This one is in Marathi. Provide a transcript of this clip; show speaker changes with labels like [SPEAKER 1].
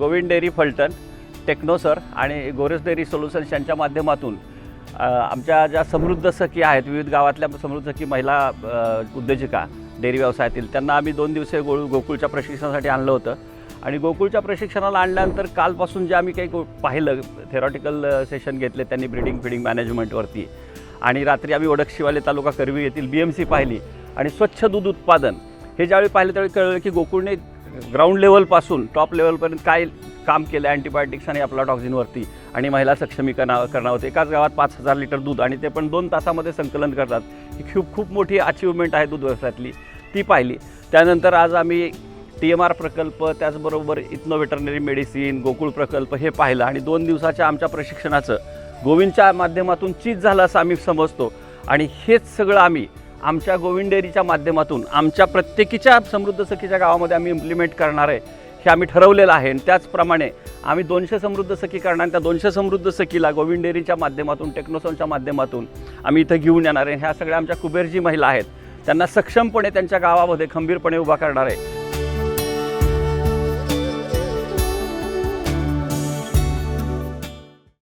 [SPEAKER 1] गोविंद डेअरी फलटण टेक्नोसर आणि गोरेस डेअरी सोल्युशन्स यांच्या माध्यमातून आमच्या ज्या समृद्ध सखी आहेत विविध गावातल्या समृद्ध सखी महिला उद्योजिका डेअरी व्यवसायातील त्यांना आम्ही दोन दिवसीय गो गोकुळच्या प्रशिक्षणासाठी आणलं होतं. आणि गोकुळच्या प्रशिक्षणाला आणल्यानंतर कालपासून जे आम्ही काही गो पाहिलं थेरॉटिकल सेशन घेतले त्यांनी ब्रिडिंग फिडिंग मॅनेजमेंटवरती आणि रात्री आम्ही ओडकशिवाले तालुका करवी येथील बी एम सी पाहिली. आणि स्वच्छ दूध उत्पादन हे ज्यावेळी पाहिलं त्यावेळी कळलं की गोकुळने ग्राउंड लेवलपासून टॉप लेवलपर्यंत काय काम केलं अँटीबायोटिक्स आणि अप्लाटॉक्झिनवरती आणि महिला सक्षमीकरणा करणावरती एकाच गावात पाच हजार लिटर दूध आणि ते पण दोन तासामध्ये संकलन करतात. ही खूप खूप मोठी अचिव्हमेंट आहे दूध व्यवसायातली ती पाहिली. त्यानंतर आज आम्ही टी एम आर प्रकल्प त्याचबरोबर इथनो वेटरनरी मेडिसिन गोकुळ प्रकल्प हे पाहिलं. आणि दोन दिवसाच्या आमच्या प्रशिक्षणाचं गोविंदच्या माध्यमातून चीज झालं असं आम्ही समजतो. आणि हेच सगळं आम्ही आमच्या गोविंद डेअरीच्या माध्यमातून आमच्या प्रत्येकीच्या समृद्ध सखीच्या गावामध्ये आम्ही इम्प्लिमेंट करणार आहे हे आम्ही ठरवलेलं आहे. आणि त्याचप्रमाणे आम्ही दोनशे समृद्ध सखी करणार आणि त्या दोनशे समृद्ध सखीला गोविंद डेअरीच्या माध्यमातून टेक्नोसॉनच्या माध्यमातून आम्ही इथं घेऊन येणार आहे. ह्या सगळ्या आमच्या कुबेरजी महिला आहेत. त्यांना सक्षमपणे त्यांच्या गावामध्ये खंबीरपणे उभा करणार आहे.